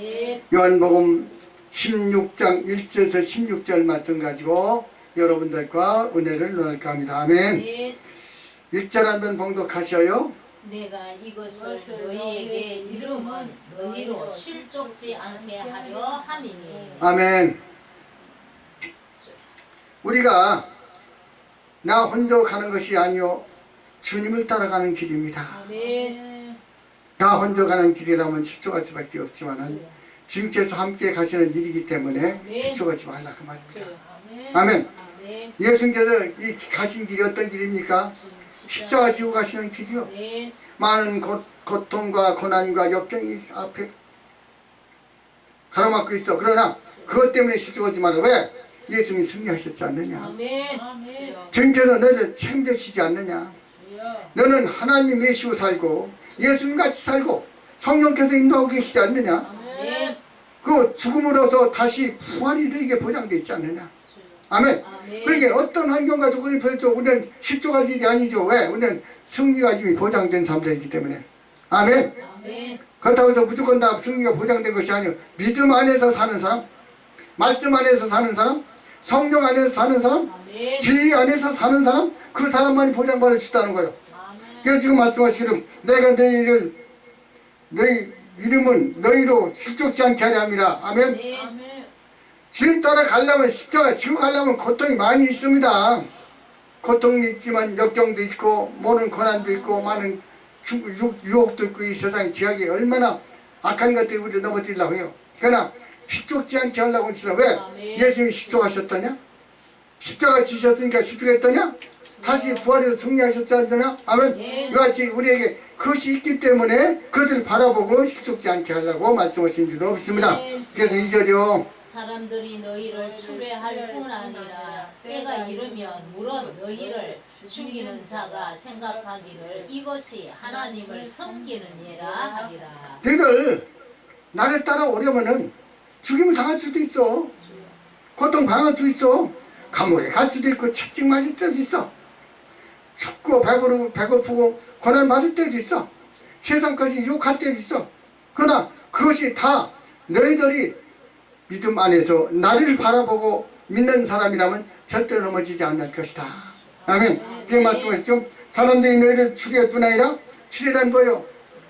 네. 요한복음 16장 1절에서 16절 말씀 가지고 여러분들과 은혜를 나눌까 합니다. 아멘. 네. 1절 한번 봉독하셔요. 내가 이것을 너희에게 이름은 너희로 실족지 않게 하려 함이니 아멘. 우리가 나 혼자 가는 것이 아니요 주님을 따라가는 길입니다. 아멘 나 혼자 가는 길이라면 실족할 수밖에 없지만은 주님께서 함께 가시는 일이기 때문에 실족하지 말라 그 말입니다. 아멘. 아멘 예수님께서 이 가신 길이 어떤 길입니까? 십자가 지고 가시는 길이요. 아멘 많은 고, 고통과 고난과 역경이 앞에 가로막고 있어. 그러나 그것 때문에 실족하지 말라. 왜? 예수님이 승리하셨지 않느냐. 아멘 주님께서 너를 챙겨주지 않느냐. 너는 하나님이 메시고 살고 예수님 같이 살고 성령께서 인도하고 계시지 않느냐. 아멘 그 죽음으로서 다시 부활이 너에게 보장되어 있지 않느냐. 아멘. 아멘 그러니까 어떤 환경과 조건이 벌써 우리는 실족할 일이 아니죠. 왜? 우리는 승리가 이미 보장된 사람들이기 때문에. 아멘. 아멘 그렇다고 해서 무조건 다 승리가 보장된 것이 아니요. 믿음 안에서 사는 사람, 말씀 안에서 사는 사람, 성령 안에서 사는 사람, 아멘 진리 안에서 사는 사람, 그 사람만이 보장받을 수 있다는 거예요. 그래서 지금 말씀하시기를 내가 너희를 너희 이름은 너희로 실족지 않게 하려 합니다. 아멘. 아멘 주님 따라 가려면 십자가 지고 가려면 고통이 많이 있습니다. 고통이 있지만 역경도 있고 모든 고난도 있고 많은 유- 유혹도 있고 이 세상의 지약이 얼마나 악한 것들이 우리를 넘어뜨리려고 해요. 그러나 십족지 않게 하려고 하시나 왜? 아멘. 예수님이 십족하셨더냐? 십자가 지셨으니까 십족했더냐? 다시 부활해서 승리하셨지 않느냐? 아멘. 예. 이와 같이 우리에게 그것이 있기 때문에 그것을 바라보고 십족지 않게 하려고 말씀하신 줄로 믿습니다. 예. 그래서 이절이요 사람들이 너희를 추례할 뿐 아니라 때가 이르면 물론 너희를 죽이는 자가 생각하기를 이것이 하나님을 섬기는 예라 하리라. 너희들 나를 따라오려면은 죽임을 당할 수도 있어. 고통 당할 수도 있어. 감옥에 갈 수도 있고 채찍 맞을 때도 있어. 춥고 배고프고 배고프고 고난 받을 때도 있어. 세상 것이 욕할 때도 있어. 그러나 그것이 다 너희들이 믿음 안에서 나를 바라보고 믿는 사람이라면 절대로 넘어지지 않을 것이다. 아멘. 그 말씀하시죠. 사람들이 너희를 아니라 추리란 거요.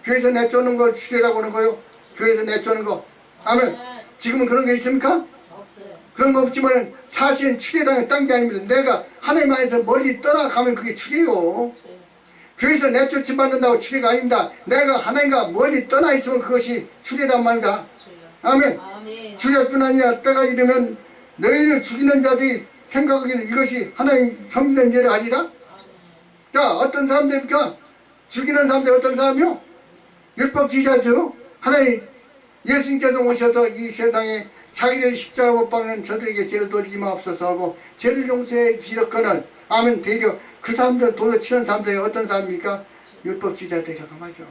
교회에서 내쫓는 거 추리라고 하는 거요. 교회에서 내쫓는 거. 아멘. 지금은 그런 게 있습니까? 없어요. 그런 거 없지만 사실은 추리라는 딴게 아닙니다. 내가 하나님 안에서 멀리 떠나가면 그게 추리요. 교회에서 내쫓지 받는다고 추리가 아닙니다. 내가 하나님과 멀리 떠나 있으면 그것이 추리란 말입니다. 아멘. 아멘. 주일 뿐 아니라 때가 이르면 너희를 죽이는 자들이 생각하기는 이것이 하나님 섬기는 죄가 아니라 자 어떤 사람들입니까? 죽이는 사람들 어떤 사람이요? 율법주의자죠. 하나님 예수님께서 오셔서 이 세상에 자기를 십자가 못 박는 저들에게 죄를 돌리지 마옵소서 하고 죄를 용서해 주셨거늘 아멘 되려 그 사람들 돌로 치는 사람들이 어떤 사람입니까? 율법주의자들이라고 말이죠.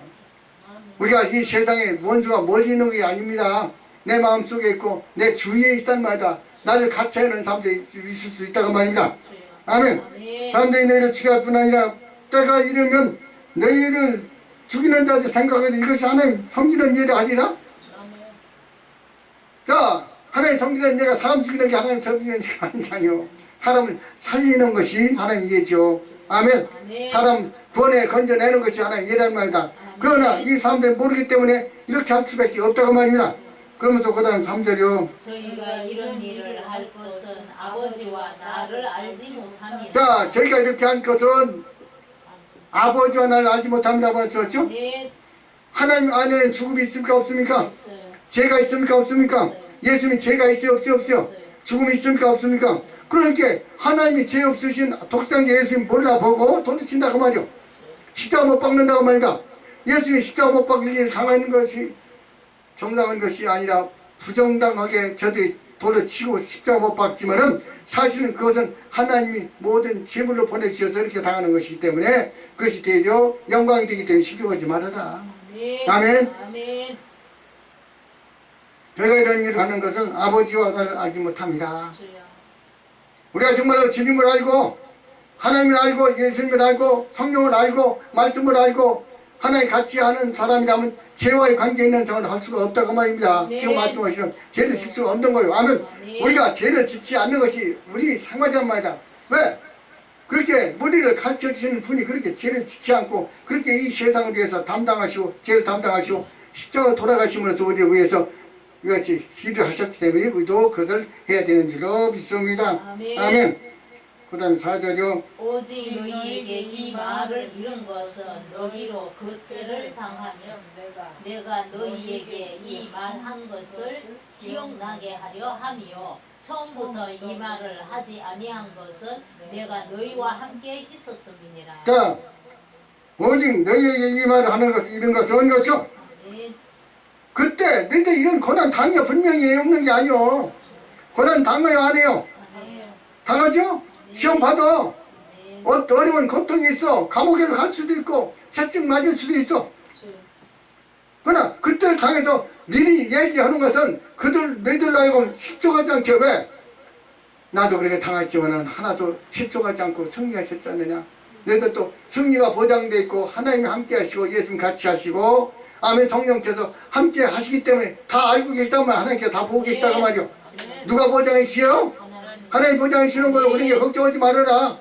우리가 이 세상에 원수가 멀리 있는 게 아닙니다. 내 마음속에 있고 내 주위에 있단 말이다. 나를 가차하는 사람들이 있을 수 있다고 말입니다. 아멘. 아멘. 사람들이 너희를 죽일 뿐 아니라 때가 이르면 너희를 죽이는 자들 생각해도 이것이 하나님 섬기는 일이 아니라 자 하나님 섬기는 일가 사람 죽이는 게 하나님 일이 아니라요. 사람을 살리는 것이 하나님 이해죠. 아멘. 아멘. 사람 구원에 건져내는 것이 하나님 이해란 말이다. 그러나 이 사람들이 모르기 때문에 이렇게 할 수밖에 없다고 말입니다. 그러면서 그 다음 3절이요. 저희가 이런 일을 할 것은 아버지와 나를 알지 못함이라. 자, 저희가 이렇게 한 것은 아버지와 나를 알지 못합니다고 하셨죠? 네, 하나님 안에는 죽음이 있습니까? 없습니까? 없어요. 죄가 있습니까? 없습니까? 없어요. 예수님이 죄가 있어요? 없어요? 없어요? 없어요. 죽음이 있습니까? 없습니까? 그러니까 하나님이 죄 없으신 독생자 예수님 몰라보고 도둑친다고 말이요. 십자가 못 박는다고 말이다. 예수님이 십자가 못 박을 일을 당하는 것이 정당한 것이 아니라 부정당하게 저들이 돌을 치고 십자가 못 박지만은 사실은 그것은 하나님이 모든 제물로 보내주셔서 이렇게 당하는 것이기 때문에 그것이 되려 영광이 되기 때문에 실족하지 말아라. 아멘. 아멘. 아멘. 내가 이런 일을 하는 것은 아버지와 나를 알지 못합니다. 우리가 정말로 주님을 알고 하나님을 알고 예수님을 알고 성령을 알고 말씀을 알고 하나님 같이 하는 사람이라면 죄와의 관계 있는 사람을 할 수가 없다고 말입니다. 네. 지금 말씀하시는 죄를 질 수가 없는 거예요. 아멘. 네. 우리가 죄를 짓지 않는 것이 우리 상관이란 말이다. 왜? 그렇게 우리를 가르쳐 주시는 분이 그렇게 죄를 짓지 않고 그렇게 이 세상을 위해서 담당하시고 죄를 담당하시고 십자가 돌아가심으로써 우리를 위해서 이같이 일을 하셨기 때문에 우리도 그것을 해야 되는 줄로 믿습니다. 아멘. 아멘. 그 다음에 4절이요. 오직 너희에게 이 말을 이룬 것은 너희로 그 때를 당하며 내가 너희에게 이 말 한 것을 기억나게 하려 함이요 처음부터 이 말을 하지 아니한 것은 내가 너희와 함께 있었음이니라 자, 오직 너희에게 이 말을 하는 것은 이런 것은 것이죠. 그때 너희들 이런 고난 당해 분명히 없는 게 아니요. 고난 당해요 안 해요? 당하죠? 시험 받아. 어, 어려운 고통이 있어. 감옥에도 갈 수도 있고 채찍 맞을 수도 있어. 주. 그러나 그때를 당해서 미리 얘기하는 것은 그들 너희들 알고 실족하지 않게 왜? 나도 그렇게 당했지만은 하나도 실족하지 않고 승리하셨지 않느냐? 너희들 또 승리가 보장돼 있고 하나님이 함께 하시고 예수님 같이 하시고 아멘 성령께서 함께 하시기 때문에 다 알고 계시다면 하나님께서 다 보고 계시다고 말이요. 누가 보장해 주세요? 하나님. 보장해 주시는 거예요. 우리에게 걱정하지 말아라.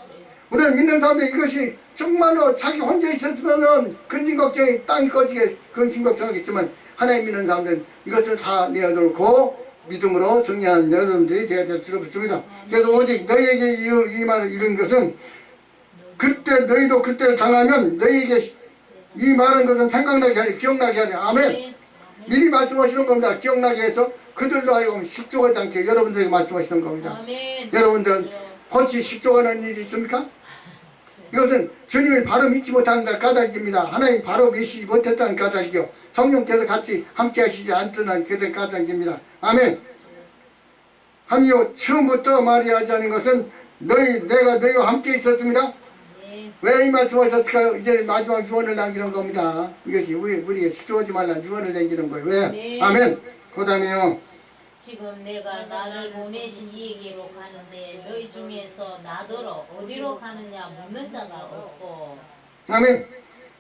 우리는 믿는 사람들 이것이 정말로 자기 혼자 있었으면은 근심 걱정이 땅이 꺼지게 근심 걱정하겠지만 하나님 믿는 사람들은 이것을 다 내어놓고 믿음으로 승리하는 여러분들이 되어야 될 수가 없습니다. 그래서 오직 너희에게 이, 이 말을 이룬 것은 그때 너희도 그때를 당하면 너희에게 이 말한 것은 생각나게 하리 기억나게 하리 아멘 아멘. 미리 말씀하시는 겁니다 기억나게 해서 그들도 하여금 식조하지 않게 여러분들에게 말씀하시는 겁니다 아멘. 여러분들은 혹시 식조하는 일이 있습니까? 이것은 주님을 바로 믿지 못하는 날 까닭입니다. 하나님 바로 계시지 못했다는 까닭이요. 성령께서 같이 함께 하시지 않던 그들 까닭입니다. 아멘. 함이요 처음부터 말이 하지 않은 것은 너희 내가 너희와 함께 있었습니다. 왜 이 말씀하셨을까요? 이제 마지막 유언을 남기는 겁니다. 이것이 우리 우리에게 식조하지 말라 유언을 남기는 거예요. 왜? 네. 아멘. 그 다음에요. 지금 내가 나를 보내신 이에게로 가는데 너희 중에서 나더러 어디로 가느냐 묻는 자가 없고 아멘.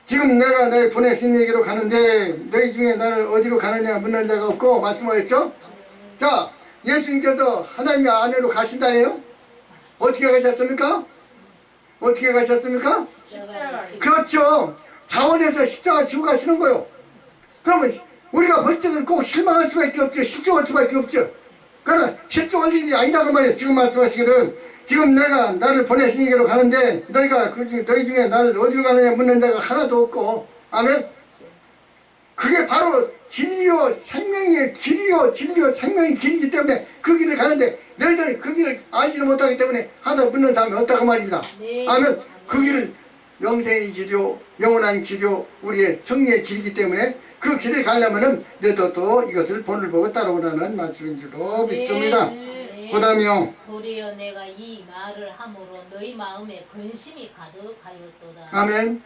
지금 내가 너희 보내신 얘기로 가는데 너희 중에 나를 어디로 가느냐 묻는 자가 없고 말씀하셨죠? 자, 예수님께서 하나님의 아내로 가신다네요. 어떻게 가셨습니까? 어떻게 가셨습니까? 그렇죠. 자원에서 십자가 지고 가시는 거요. 그러면 우리가 볼 때는 꼭 실망할 수밖에 없죠. 실족할 수밖에 없죠. 그러나 실족할 일이 아니라고 말이에요. 지금 말씀하시기는 지금 내가 나를 보내신 에게로 가는데 너희가 그 중, 너희 중에 나를 어디로 가느냐 묻는 자가 하나도 없고 아멘. 그게 바로 진리요 생명의 길이요 진리요 생명의 길이기 때문에 그 길을 가는데 너희들은 그 길을 알지는 못하기 때문에 하나 묻는 사람이 없다고 말입니다. 네. 아멘. 그 길을 영생의 길이요, 영원한 길이요, 우리의 승리의 길이기 때문에 그 길을 가려면은 너도 또 이것을 본을 보고 따라오라는 말씀인 줄로 믿습니다. 네. 그 다음에요. 도리어 내가 이 말을 함으로 너희 마음에 근심이 가득하였도다. 아멘.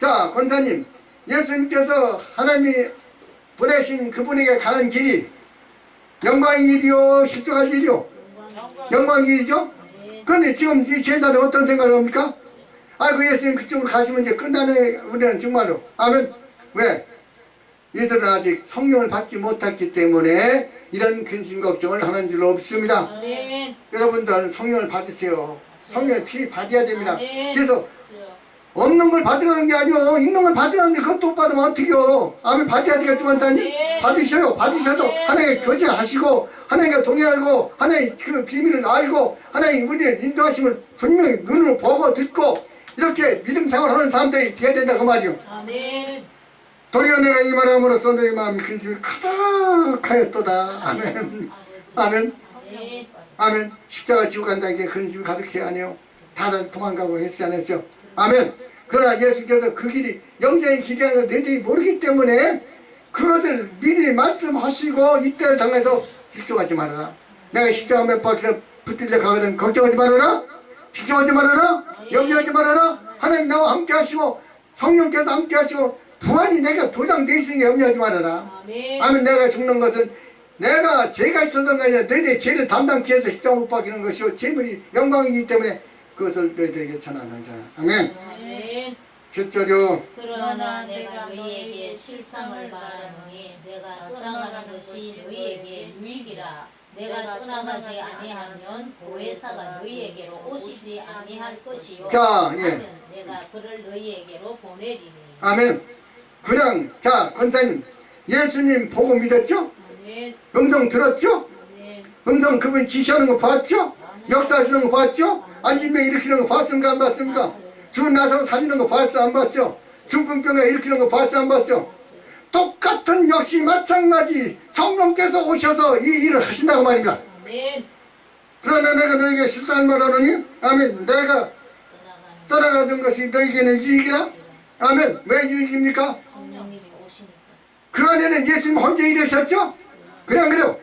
자, 권사님. 예수님께서 하나님이 보내신 그분에게 가는 길이 영광의 길이요, 십자가 길이요. 영광. 영광의 길이죠? 네. 그런데 지금 이 제자들 어떤 생각을 합니까? 아이고 예수님 그쪽으로 가시면 이제 끝나네 우리는 정말로 아멘 왜? 이들은 아직 성령을 받지 못했기 때문에 이런 근심 걱정을 하는 줄 없습니다 아멘. 여러분들 성령을 받으세요 성령을 필히 받아야 됩니다. 그래서. 없는 걸 받으라는 게 아니요 있는 걸 받으라는데 그것도 못 받으면 어떡해요 아멘 받아야 되겠지만 다니 네. 받으셔요 받으셔도 네. 하나님의 교제하시고 하나님과 동의하고 하나님의 그 비밀을 알고 하나님 우리를 인도하심을 분명히 눈으로 보고 듣고 이렇게 믿음 생활하는 사람들이 되어야 된다고 말이요 아멘. 도리어 내가 이 말함으로써 너희 마음이 근심이 가득하였도다 아멘 아버지. 아멘 아멘. 아멘 십자가 지고 간다 이게 근심이 가득해야 하네요 다들 도망가고 했지 않았죠 아멘. 그러나 예수께서 그 길이 영생의 길이라는 걸 너희들이 모르기 때문에 그것을 미리 말씀하시고 이때를 당해서 실족하지 말아라. 내가 십자가 몇 바퀴 붙들려 가거든 걱정하지 말아라. 걱정하지 말아라. 염려하지 말아라. 하나님 나와 함께 하시고 성령께서 함께 하시고 부활이 내가 도장돼 있으니 염려하지 말아라. 아멘. 내가 죽는 것은 내가 죄가 있었던 게 아니라 너희들의 죄를 담당케 해서 십자가 못 박히는 것이요 재물이 영광이기 때문에 그것을 너희들에게 전하는 자 아멘 아멘. 실제로 그러나 내가 너희에게 실상을 말하노니 내가 떠나가는 것이 너희에게 유익이라 내가 떠나가지 아니하면 보혜사가 너희에게로 오시지 아니할 것이요 자, 예. 내가 그를 너희에게로 보내리니 아멘. 그냥 자 권사님 예수님 보고 믿었죠? 아멘 음성 들었죠? 아멘 음성 그분 지시하는 거 봤죠? 역사하시는 거 봤죠? 안진병 일으키는 거 봤습니까 안 봤습니까? 죽은 나서 살리는 거 봤어 안 봤죠? 중풍병에 일으키는 거 봤어 안 봤죠? 똑같은 역시 마찬가지 성령께서 오셔서 이 일을 하신다고 말입니다. 아멘 그러나 내가 너에게 실상을 말하노니 아멘 내가 떠나가던 것이 너에게는 유익이라 아멘 왜 유익입니까? 성령님이 오시니까 그 안에는 예수님 혼자 일하셨죠? 그냥 그래요.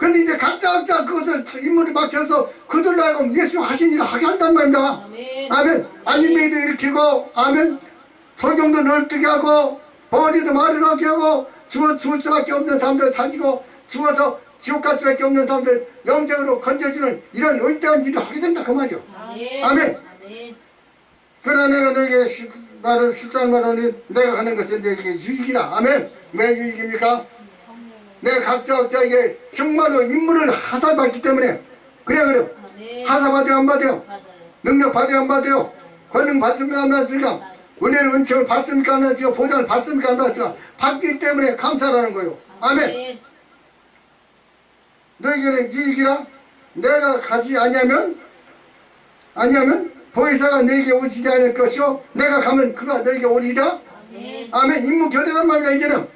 근데 이제 각자 각자 그것을 인물을 맡겨서 그들로 하여금 예수 하신 일을 하게 한단 말입니다. 아멘 아멘. 안림매도 일으키고, 아멘. 소경도 널뛰게 하고, 버리도 말을 하게 하고, 죽어 죽을 수밖에 없는 사람들 살리고, 죽어서 지옥 갈 수밖에 없는 사람들 영적으로 건져주는 이런 위대한 일을 하게 된다 그 말이요. 아멘 아멘. 아멘 그러나 내가 너에게 실- 말을 실장 말하니 내가 하는 것은 너에게 유익이라. 아멘. 왜 유익입니까? 내 각자 각자에게 정말로 임무를 하사받기 때문에 그래 그래 아멘 하사받아요 안 받아요. 능력 받아요 안 받아요. 권능 받습니까? 안 받습니까? 은혜를 은총을 받습니까? 안 받습니까? 보장을 받습니까? 안 받습니까? 받기 때문에 감사라는 거예요. 아멘. 너에게는 유익이라? 내가 가지 아니하면 아니하면 보혜사가 너에게 오시지 않을 것이요. 내가 가면 그가 너에게 오리라 아멘 아멘. 임무 교대란 말이야 이제는.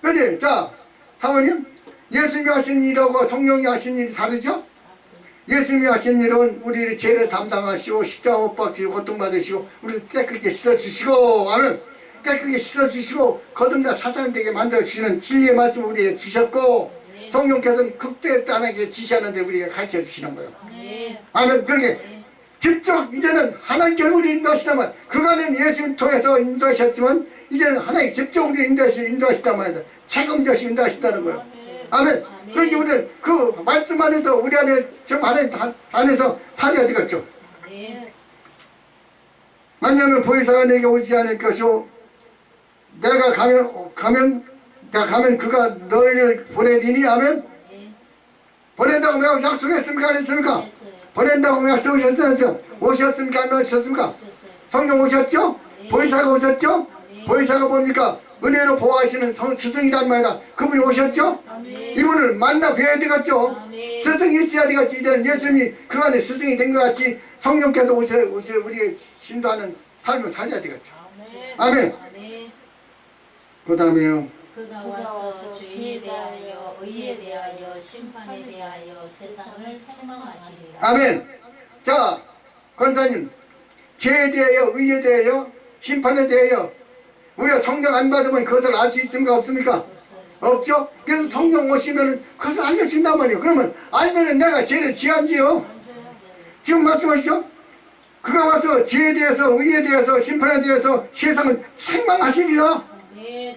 근데 자 사모님 예수님이 하신 일하고 성령이 하신 일이 다르죠? 예수님이 하신 일은 우리의 죄를 담당하시고 십자가 못 박히고 고통받으시고 우리를 깨끗게 씻어주시고 아멘. 깨끗게 씻어주시고 거듭나 사상되게 만들어주시는 진리의 말씀 우리에게 주셨고 성령께서는 극대 땅에게 지시하는데 우리에게 가르쳐 주시는 거예요. 아멘 아멘. 그러게 아멘 직접 이제는 하나님께 우리 인도하시다만 그간은 예수님 통해서 인도하셨지만 이제는 하나님 직접 우리 인도하시 인도하시단 말이다. 책임져서 인도하신다는 거예요. 아멘. 그러니 우리는 그 말씀 안에서 우리 안에 정 안에 안에서 살아야 되겠죠. 만약에 보혜사가 내게 오지 않을 것이오. 내가 가면 가면 내가 가면 그가 너희를 보내리니 아멘. 보낸다고 내가 약속했습니까 안 했습니까? 보낸다고 약속하셨어요. 오셨습니까 안 오셨습니까? 성령 오셨죠? 네. 보혜사가 오셨죠? 네. 보혜사가 뭡니까? 은혜로 보호하시는 성, 스승이란 말이다. 그분이 오셨죠? 아멘 이분을 만나 뵈야 되겠죠? 아멘 스승이 있어야 되겠지. 이제는 예수님이 그 안에 스승이 된 것 같이 성령께서 오셔, 오셔 우리의 신도하는 삶을 살아야 되겠죠. 아멘. 아멘 그 다음에요. 그가 와서 죄에 대하여 의에 대하여 심판에 대하여 세상을 책망하시리라 아멘. 자, 권사님. 죄에 대하여, 의에 대하여, 심판에 대하여, 우리가 성령 안 받으면 그것을 알 수 있습니까? 없습니까? 없죠? 그래서 성령 오시면은 그것을 알려준단 말이에요. 그러면 알면은 내가 죄를 지한지요. 지금 말씀하시죠? 그가 와서 죄에 대해서, 의에 대해서, 심판에 대해서 세상을 책망하시리라. 아멘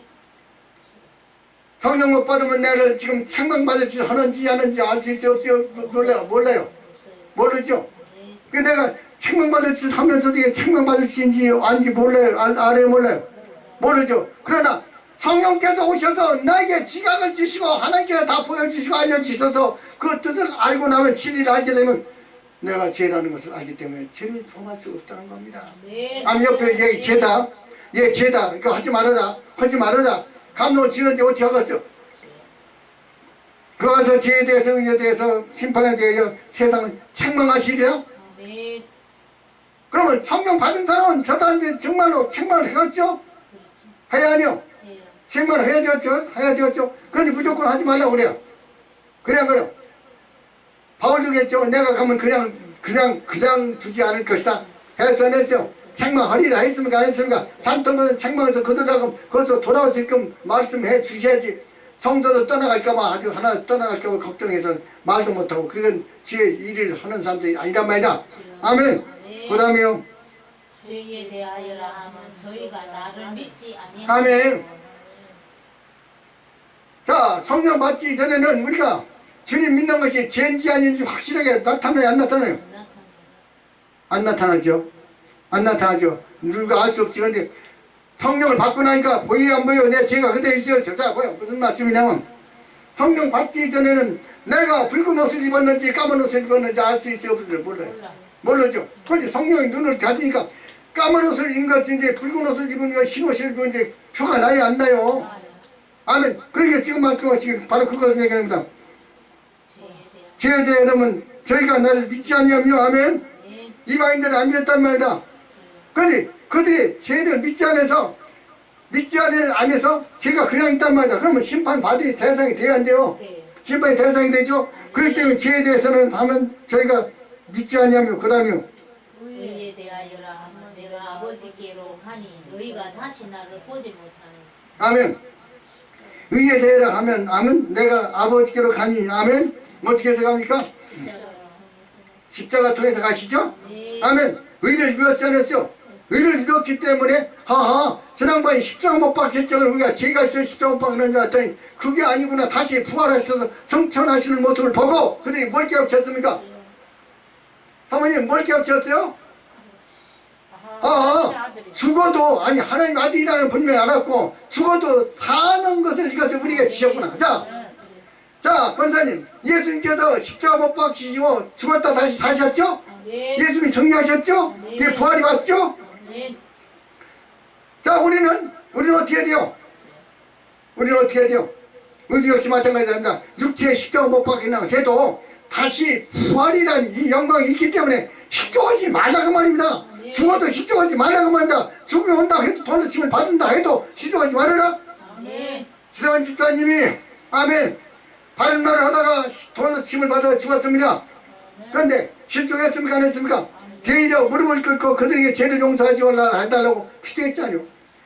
성령 못 받으면 나를 지금 책망받을지 하는지 하는지 알 수 있어요? 없어요? 몰라요. 몰라요. 모르죠? 네 그 내가 책망받을 짓 하면서도 이게 책망받을 짓인지 아닌지 몰라요. 알, 알아요 몰라요. 모르죠. 그러나 성령께서 오셔서 나에게 지각을 주시고 하나님께서 다 보여주시고 알려주셔서 그 뜻을 알고 나면 진리를 알게 되면 내가 죄라는 것을 알기 때문에 죄를 통할 수 없다는 겁니다. 남 옆에 얘기 죄다. 얘 죄다. 이거 하지 말아라. 하지 말아라. 감독 지는데 어떻게 하겠어? 그 와서 죄에 대해서 의에 대해서 심판에 대하여 세상을 책망하시리라. 아멘 그러면 성경 받은 사람은 저 사람들 정말로 책망을 해갔죠? 그렇죠 해야 하뇨? 해요 책망을 해야 되었죠? 해야 되었죠? 그런데 무조건 하지 말라고 그래요. 그냥 그래요. 바울도 그랬죠? 내가 가면 그냥, 그냥, 그냥 두지 않을 것이다. 해서 안 했죠? 책망하리라 했습니까? 안 했습니까? 산통은 책망해서 그들하고 거기서 돌아올 수 있게끔 말씀해 주셔야지. 성도를 떠나갈까봐 아주 하나 떠나갈까봐 걱정해서 말도 못하고 그건 주의 일을 하는 사람들이 아니란 말이다. 아멘. 그 다음에요. 죄에 대하여라 하면 저희가 나를 믿지 아니하고 아멘. 자, 성령 받기 전에는 우리가 주님 믿는 것이 죄인지 아닌지 확실하게 나타나요, 안 나타나요? 나타나 안 나타나죠. 안 나타나죠. 누가 알 수 없지. 근데 성령을 받고 나니까 보이 안 보여? 내 죄가 그대로 있어요. 자, 뭐야? 무슨 말씀이냐면 성령 받기 전에는 내가 붉은 옷을 입었는지 까만 옷을 입었는지 알 수 있어요? 없어요? 몰라요. 모르죠. 그런데 성령이 눈을 가지니까 까만 옷을 입은 것인지 붉은 옷을 입은 것, 흰 옷을 입은 건지 표가 나요? 안 나요? 아멘. 그러니까 지금 말씀하시기 바로 그것을 얘기합니다. 죄에 여러분 저희가 나를 믿지 아니하며 아멘. 네, 이방인들은 안 믿었단 말이다. 그런데 그들이 죄를 믿지 않아서 믿지 않- 않아서 죄가 그냥 있단 말이다. 그러면 심판 받을 대상이 돼야 안 돼요. 네. 심판이 대상이 되죠. 그렇기 때문에 죄에 대해서는 하면 저희가 믿지 아니하며 그 다음에 의에 대하여라 아버지께로 가니 너희가 다시 나를 보지 못하는 아멘. 의에 대해라 하면 아멘. 내가 아버지께로 가니 아멘. 어떻게 해서 갑니까? 십자가 통해서 가시죠. 네. 아멘. 의를 않았죠? 의를 이루었기 때문에 하하 지난번에 십자가 못 박혔죠. 우리가 죄가 있어 십자가 못 박는 줄 알았더니 그게 아니구나. 다시 부활하셔서 성천하시는 모습을 보고 그들이 뭘 깨우쳤습니까? 사모님 뭘 깨우쳤어요? 아, 죽어도 아니 하나님 아들이라는 분명히 알았고 죽어도 사는 것을 이것을 우리에게 주셨구나. 자, 자 권사님 예수님께서 십자가 못 박히시고 죽었다 다시 사셨죠? 네. 예수님이 정리하셨죠? 이게 부활이 왔죠? 네. 자 우리는 우리는 어떻게 해야 돼요? 우리는 어떻게 해야 돼요? 우리 역시 마찬가지입니다. 육체에 십자가 못 박히나 해도 다시 부활이란 이 영광이 있기 때문에 십자가하지 말라고 말입니다. 네. 죽어도 십자가하지 말라고 말한다. 죽음이 온다 해도 돈을 침을 받는다 해도 십자가하지 말아라. 네. 지사원 집사님이 아멘 바른 말을 하다가 돈을 침을 받아 죽었습니다. 그런데 실종했습니까 안 했습니까? 대의로 무릎을 꿇고 그들에게 죄를 용서하지 말라 해달라고 기도했잖아요.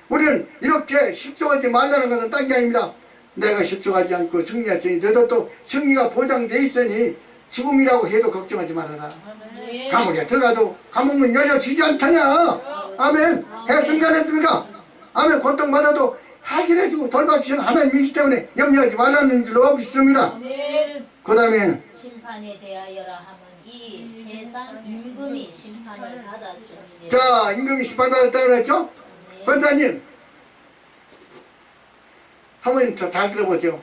우리는 이렇게 실종하지 말라는 것은 딴게 아닙니다. 내가 실종하지 않고 승리했으니 너도 또 승리가 보장돼 있으니 죽음이라고 해도 걱정하지 말아라. 네. 감옥에 들어가도 감옥문 열려주지 않더냐. 아멘. 했습니까 안 했습니까? 아멘. 고통받아도 해결해주고 돌봐주시는 하나님이기 때문에 염려하지 말라는 줄로 믿습니다. 네. 그 다음에 심판에 대하여라 하면 이 세상 임금이 심판을 받았습니다. 자 임금이 심판받았다고 그랬죠? 네. 권사님 저잘 들어보세요.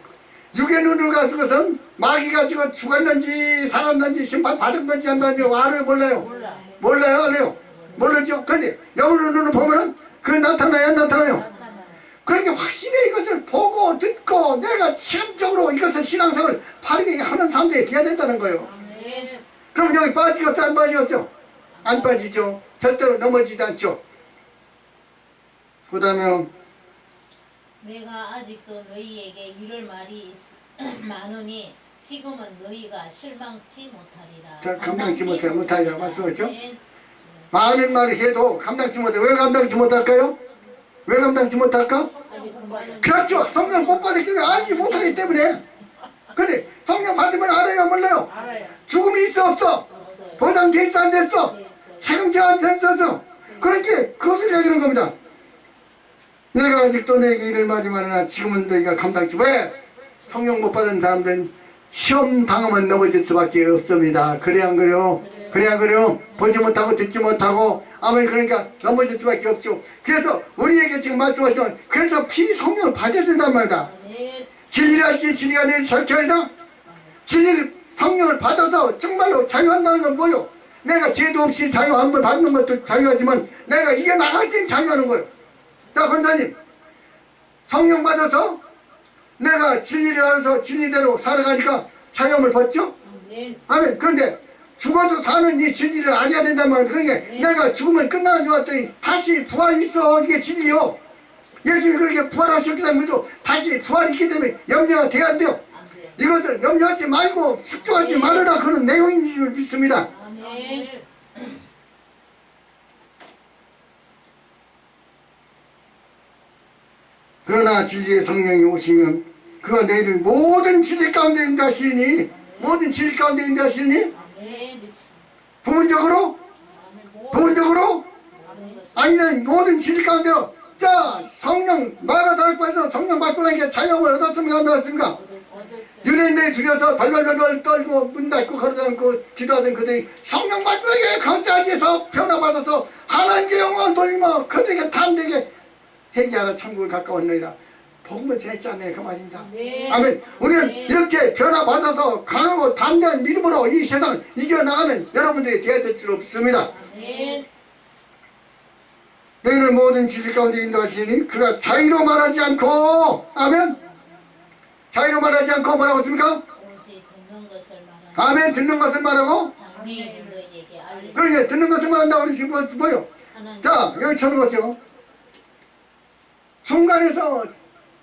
육의 가는 것은 마귀 가지고 죽었는지 살았는지 심판 받은 건지 안 받은지 알아요 몰라요? 몰라요 알아요? 모르죠? 근데 영으로 눈으로 보면은 그 나타나요 안 나타나요? 그러니까 확실히 이것을 보고 듣고 내가 체험적으로 이것을 신앙생활을 바르게 하는 사람들이 돼야 된다는 거예요. 네. 그럼 여기 빠지겠어 안 빠지겠어? 안 빠지죠. 절대로 넘어지지 않죠. 그 다음에 내가 아직도 너희에게 이를 말이 있, 많으니 지금은 너희가 실망치 못하리라. 자, 감당치 못해, 못하리라 말씀하죠? 네. 많은 말을 해도 감당치 못해. 왜 감당치 못할까요? 왜 감당치 못할까? 아직 그렇죠. 성령 못 받았기 때문에 알지 못하기 때문에. 근데 성령 받으면 알아요 몰라요? 알아요. 죽음이 있어 없어? 없어요. 보장돼 있어 안 됐어? 세금제가 안 됐어서 그렇게 그것을 얘기하는 겁니다. 내가 아직도 내게 이를 말이 많으나 지금은 너희가 감당치 왜? 성령 못 받은 사람들은 시험 당하면 넘어질 수밖에 없습니다. 그래 안 그래요? 그래 안 그래요? 보지 못하고 듣지 못하고 아멘 그러니까 넘어질 수밖에 없죠. 그래서 우리에게 지금 말씀하시는 그래서 피성령을 받아야 된단 말이다. 네. 진리를 알지 진리가 내 설켜이다. 진리를 성령을 받아서 정말로 자유한다는 건 뭐요? 내가 죄도 없이 자유함을 받는 것도 자유하지만 내가 이게 나갈 땐 자유하는 거예요. 자, 권사님. 성령 받아서 내가 진리를 알아서 진리대로 살아가니까 자유함을 받죠? 네. 아멘. 그런데 죽어도 사는 이 진리를 알아야 말이에요. 그러니까 내가 죽으면 끝나는 줄 알았더니 다시 부활이 있어. 이게 진리요. 예수님이 그렇게 부활하셨기 때문에도 다시 부활이 있기 때문에 염려가 돼야 안 돼요. 이것을 염려하지 말고 숙조하지 말아라 그런 내용인 줄 믿습니다. 아멘. 그러나 진리의 성령이 오시면 그가 너희를 모든 진리 가운데 인도하시니 모든 진리 가운데 인도하시니. 부분적으로 부분적으로 아니면 모든 진리 가운데로 자 성령 마가 다를 뻔해서 성령 받고 나니까 자영을 얻었습니까 안 얻었습니까. 유대인들이 죽여서 발발발발 떨고 문 닫고 걸어다니고 기도하던 그들이 성령 받고 나니까 거자지에서 변화받아서 하나님께 영광을 돌리며 그들에게 담대게 회개하라 천국을 가까웠느니라 복음을 전했지 않나요 그 말입니다 네. 아멘. 우리는 네. 이렇게 변화받아서 강하고 담대한 믿음으로 이 세상을 이겨나가는 여러분들이 되어야 될 줄 없습니다. 아멘. 너희는 모든 진리 가운데 인도하시니 그가 자유로 말하지 않고 아멘. 자유로 말하지 않고 뭐라고 했습니까? 듣는 것을. 아멘. 듣는 것을 말하고. 그러니까 듣는 것을 말한다고 그러시 뭐, 뭐요? 자 여기 쳐보세요. 중간에서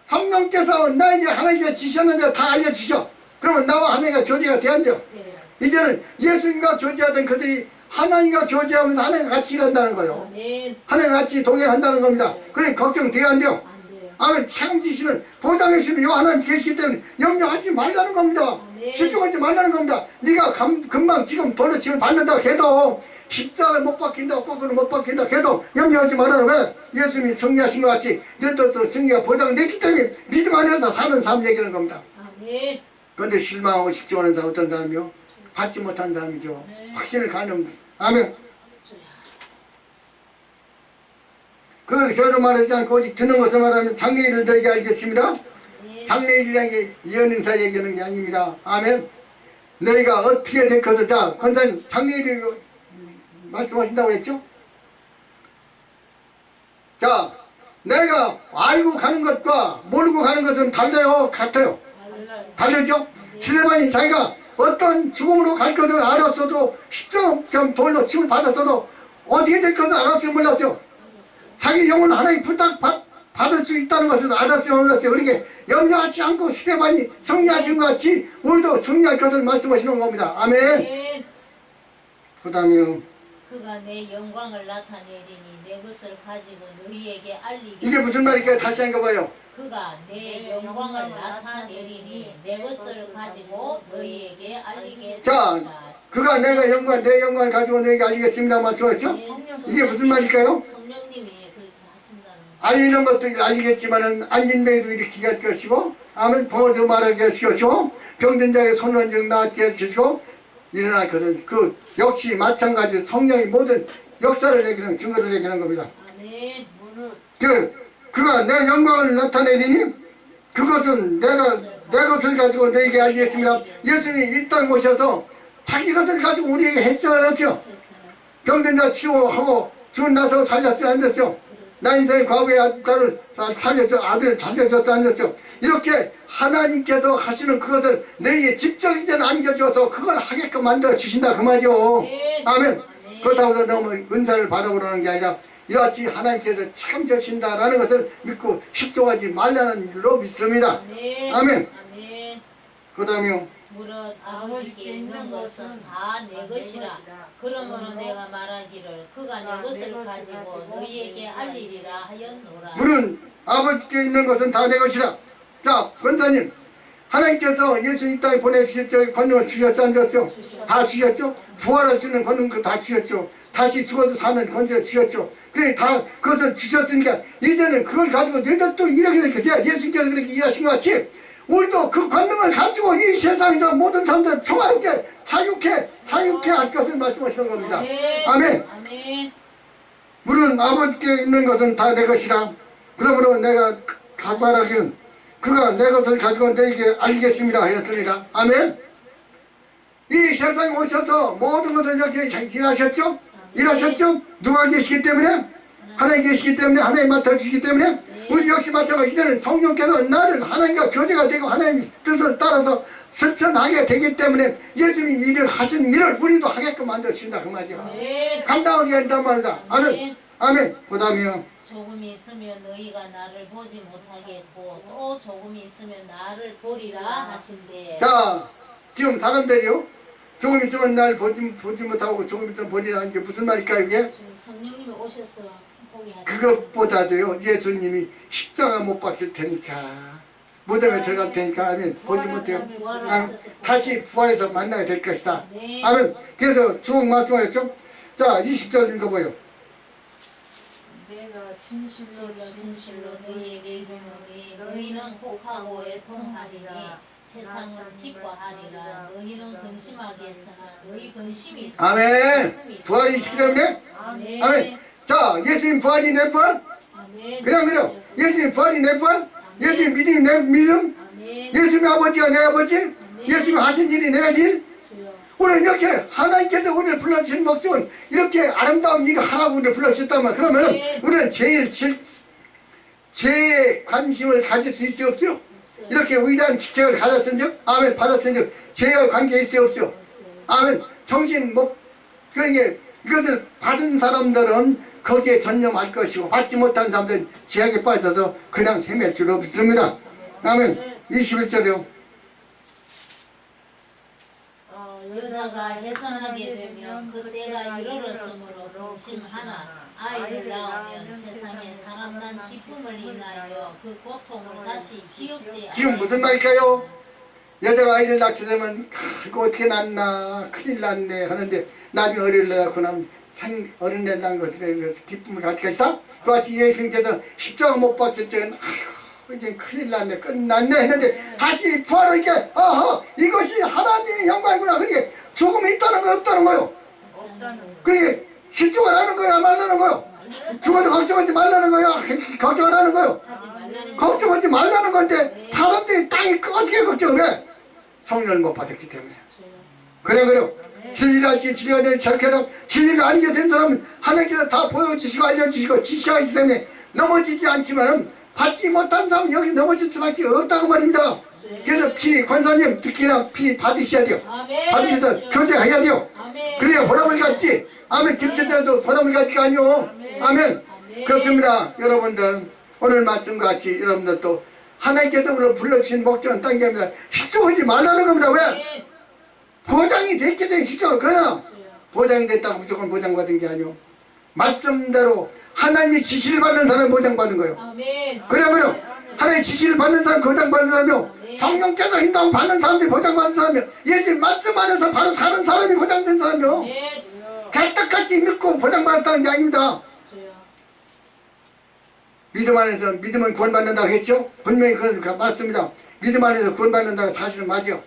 성령께서 나에게 하나님께 지셨는데 다 알려주셔. 그러면 나와 하나님과 교제가 돼안돼요 네. 이제는 예수님과 교제하던 그들이 하나님과 교제하면서 하나님과 같이 일한다는 거예요. 아멘. 하나님과 같이 동행한다는 겁니다. 그러니 걱정돼야 안 돼요. 안 돼요. 아멘. 창지시는 보장해주시는 요 하나님 계시기 때문에 염려하지 말라는 겁니다. 아멘. 집중하지 말라는 겁니다. 네가 감, 금방 지금 돌려치를 받는다고 해도 십자가 못 박힌다고 거꾸로 못 박힌다고 해도 염려하지 말아라. 왜? 예수님이 승리하신 것 같이 너희들도 승리가 보장됐기 때문에 믿음 안에서 사는 삶 얘기하는 겁니다. 아멘. 그런데 실망하고 싶지않은 사람 어떤 사람이요? 받지 못한 사람이죠. 네. 확신을 가는 아멘. 그 저로 말하지 않고 오직 듣는 것을 말하면 장래일을 너에게 알겠습니다. 아멘. 장래일이라는 게 예언인사 얘기하는 게 아닙니다. 아멘. 너희가 어떻게 될 것을 자 권사님 장래일을 말씀하신다고 했죠? 자 내가 알고 가는 것과 모르고 가는 것은 달라요 같아요. 달려죠? 실레반이 자기가 어떤 죽음으로 갈 것을 알았어도 십자점 돌로 침을 받았어도 어떻게 될 것을 알았어요 몰랐죠? 자기 영혼 하나님 부탁 받, 받을 수 있다는 것을 알았어요 몰랐어요 그러니까 염려하지 않고 시대반이 승리하신 것 같이 우리도 승리할 것을 말씀하시는 겁니다 아멘 아멘. 그 다음에 그가 내 영광을 나타내리니 내 것을 가지고 너희에게 알리겠다. 이게 무슨 말일까요 다시 한거 봐요 그가 내 영광을 나타내리니 내 것을 가지고 너희에게 알리겠습니다. 그가 내가 영광 내 영광을 가지고 너에게 알리겠습니다 말씀하셨죠? 이게 무슨 말일까요? 성령님이 그렇게 하신다는 거. 알리는 것도 알리겠지만은 안진뱅이도 일으키게 할 것이고 아멘 봉어도 말하게 할 것이고 병든 자의 손을 정 나게 할 것이고 것은 그 역시 마찬가지 성령이 모든 역사를 얘기하는 증거를 얘기하는 겁니다. 아멘. 그 그가 내 영광을 나타내리니 그것은 내가 내 것을 가지고 너에게 알리겠습니다. 예수님이 이 땅 오셔서 자기 것을 가지고 우리에게 했어야 했죠. 했어요. 병든 자 치유하고 죽은 나서 살렸어요 안 됐어요. 나 인생의 과거의 아들을 살려줘 아들을 살려줬어 안 됐어요. 이렇게 하나님께서 하시는 그것을 내게 직접 이제 안겨줘서 그걸 하게끔 만들어 주신다 그 말이요. 네. 아멘. 아멘. 그렇다고 해서 너무 은사를 바라고 그러는 게 아니라 이같이 하나님께서 참 주신다라는 것을 믿고 십조하지 말라는 일로 믿습니다. 아멘. 아멘. 아멘. 그 다음에 무릇 아버지께 있는 것은 다 내 것이라. 그러므로 내가 말하기를 그가 내 것을 가지고 너희에게 알리리라 하였노라. 물은 아버지께 있는 것은 다 내 것이라. 자, 권사님. 하나님께서 예수 이 땅에 보내주실 적 권능을 주셨어 안 주셨죠? 다 주셨죠? 부활을 주는 권능 그다 주셨죠? 다시 죽어도 사는 권세를 주셨죠? 그래 다 그것을 주셨으니까 이제는 그걸 가지고 너희도 또 이렇게 이렇게 돼야 예수님께서 그렇게 일하신 것 같이 우리도 그 권능을 가지고 이 세상에서 모든 사람들 평화롭게 자유케 자유케 할 것을 말씀하시는 겁니다. 아멘. 아멘. 물은 아버지께 있는 것은 다 내 것이라. 그러므로 내가 각말하기는 그가 내 것을 가지고 너에게 알리겠습니다 하였습니다. 아멘. 이 세상에 오셔서 모든 것을 이렇게 잘 일하셨죠? 일하셨죠? 누가 계시기 때문에? 하나님 계시기 때문에 하나님 맡아주시기 때문에 우리 역시 맡아가 이제는 성령께서 나를 하나님과 교제가 되고 하나님 뜻을 따라서 실천하게 되기 때문에 예수님이 일을 하신 일을 우리도 하게끔 만들어 주신다 그 말이야. 아멘. 감당하게 한단 말이다. 아멘. 아멘. 그 다음에요. 조금 있으면 너희가 나를 보지 못하겠고 또 조금 있으면 나를 보리라 하신대. 자, 지금 사람들이요. 조금 있으면 날 보지, 보지 못하고 조금 있으면 보리라는 게 무슨 말일까요, 이게? 지금 성령님이 오셔서. 그것보다도요, 예수님이 십자가 못 박힐 테니까, 무덤에 들어갈 테니까, 아멘. 보지 못해요. 아, 다시 부활해서 만나게 될 것이다. 네. 아멘. 그래서 쭉 말씀하셨죠? 자, 20절 읽어봐요. 내가 진실로 진실로 너희에게 이르노니 너희는 혹하고 애통하리니 세상은 기뻐하리라 너희는 근심하겠으나 너희 근심이 아멘. 부활이 시키는데? 아멘 아멘. 자, 예수님 부활이 내 부활? 그냥 그래요. 예수님 부활이 내 부활? 예수님 믿음이 내 믿음? 예수님 아버지가 내 아버지? 예수님 하신 일이 내 일? 주여 오늘 이렇게 하나님께서 우리를 불러주신 목적은 이렇게 아름다운 일을 하라고 우리를 불러주셨다면 그러면은 네. 우리는 제일 질, 제일 관심을 가질 수 있어 없죠? 없어요 이렇게 위대한 직책을 가졌은 즉 아멘 받았은 즉 죄와 관계 있어 없죠? 없어요 아멘 정신 목 그러니까 이것을 받은 사람들은 거기에 전념할 것이고 받지 못한 사람들은 죄악에 빠져서 그냥 헤맬 줄 없습니다. 아멘 21절이요. 어, 여자가 해산하게 되면 그때가 이르렀으므로 근심하나 아이를 낳으면 세상에 사람 난 기쁨을 인하여 그 고통을 다시 기억지 지금 무슨 말일까요? 여자가 아이를 낳게 되면 아, 이거 어떻게 낳나? 큰일 났네 하는데 나중에 어린애 낳고 나면 생 어린애 낳은 것에 대해서 기쁨을 것이다 그같이 예수님께서 십자가 못 박힐 적은 아휴 이제 큰일 났네. 끝났네 했는데 다시 부활을 이렇게 어허 이것이 하나님의 영광이구나. 그게 죽음이 있다는 거 없다는 거요? 그게 실족을 하는 거야 말라는 거요? 죽어도 걱정하지 말라는 거야 걱정을 하는 거요? 걱정하지 말라는 건데 사람들이 땅이 어떻게 걱정해? 성령을 못 받았기 때문에. 그래 그래 진리가 된 적해도 진리를 알게 된 사람은 하나님께서 다 보여주시고 알려주시고 지시하기 때문에 넘어지지 않지만은 받지 못한 사람은 여기 넘어질 수밖에 없다고 말입니다. 그래서 피 권사님 특히나 피 받으셔야 돼요. 받으셔서 교제해야 돼요. 그래야 보람을 갖지. 아멘. 김세자도 보람을 갖지가 아니요 아멘. 그렇습니다. 여러분들 오늘 말씀과 같이 여러분들 또 하나님께서 우리를 불러주신 목적은 딴게 아니라 실족하지 말라는 겁니다. 왜? 보장이 됐기 때문에 실족 그러나 보장이 됐다고 무조건 보장받은 게 아니요 말씀대로 하나님의 지시를 받는 사람은 보장받은 거예요 그러면 하나님의 지시를 받는 사람 보장받는 사람이요. 성령께서 인도함 받는 사람들이 보장받는 사람이요. 예수 말씀 안에서 바로 사는 사람이 보장된 사람이요. 아멘 개떡같이 믿고 보장받았다는 게 아닙니다. 믿음 안에서 믿음은 구원받는다고 했죠? 분명히 그건 맞습니다. 믿음 안에서 구원받는다는 사실은? 그럼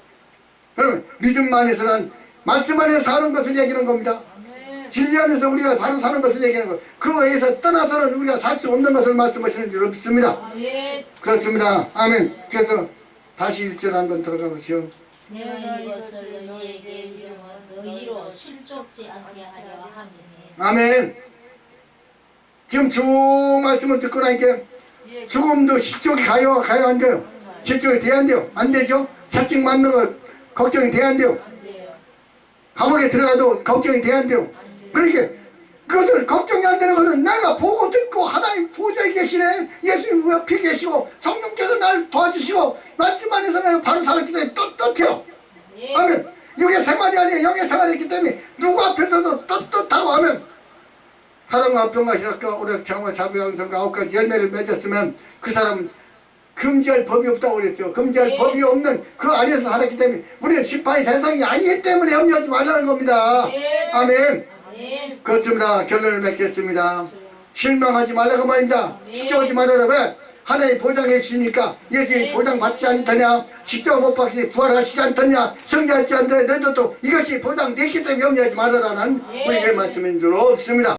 믿음 안에서는 말씀 안에서 사는 것을 얘기하는 겁니다. 진리 안에서 우리가 바로 사는 것을 얘기하는 것. 그 외에서 떠나서는 우리가 살 수 없는 것을 말씀하시는 줄 없습니다. 아멘 그렇습니다. 아멘. 그래서 다시 일절 한번 들어가 보시오. 내가 이것을 너희에게 이름은 너희로 실족지 않게 하려 함이니 아멘. 지금 쭉 말씀을 듣고 나니까 죽음도 실족이 가요, 가요, 안 돼요? 실족이 돼야 안 돼요? 안 되죠? 사직 맞는 거 걱정이 돼야 안 돼요? 감옥에 들어가도 걱정이 돼야 안 돼요? 그러니까 그것을 걱정이 안 되는 것은 내가 보고 듣고 하나님 보좌에 계시네. 예수님 옆에 계시고 성령께서 날 도와주시고 안에서 내가 바로 살았기 때문에 떳떳해요. 아멘. 하면 육의 생활이 아니에요. 영의 생활이기 때문에 누구 앞에서도 떳떳하고 하면 사랑과 평과 희락과 오래 장과 자비왕성과 아홉 가지 열매를 맺었으면 그 사람은 금지할 법이 없다고 그랬어요. 금지할 네. 법이 없는 그 안에서 살았기 때문에 우리는 심판의 대상이 아니기 때문에 염려하지 말라는 겁니다. 네. 아멘. 아멘 그렇습니다. 결론을 맺겠습니다. 실망하지 말라고 말입니다. 네. 실족하지 말아라. 왜? 하나님 보장해 주시니까 예수님 네. 보장받지 않더냐 십자가 못 박히니 부활하시지 않더냐 성리하지 않더냐 너희도 또 이것이 보장되기 때문에 염려하지 말아라는 네. 우리의 말씀인 줄 없습니다.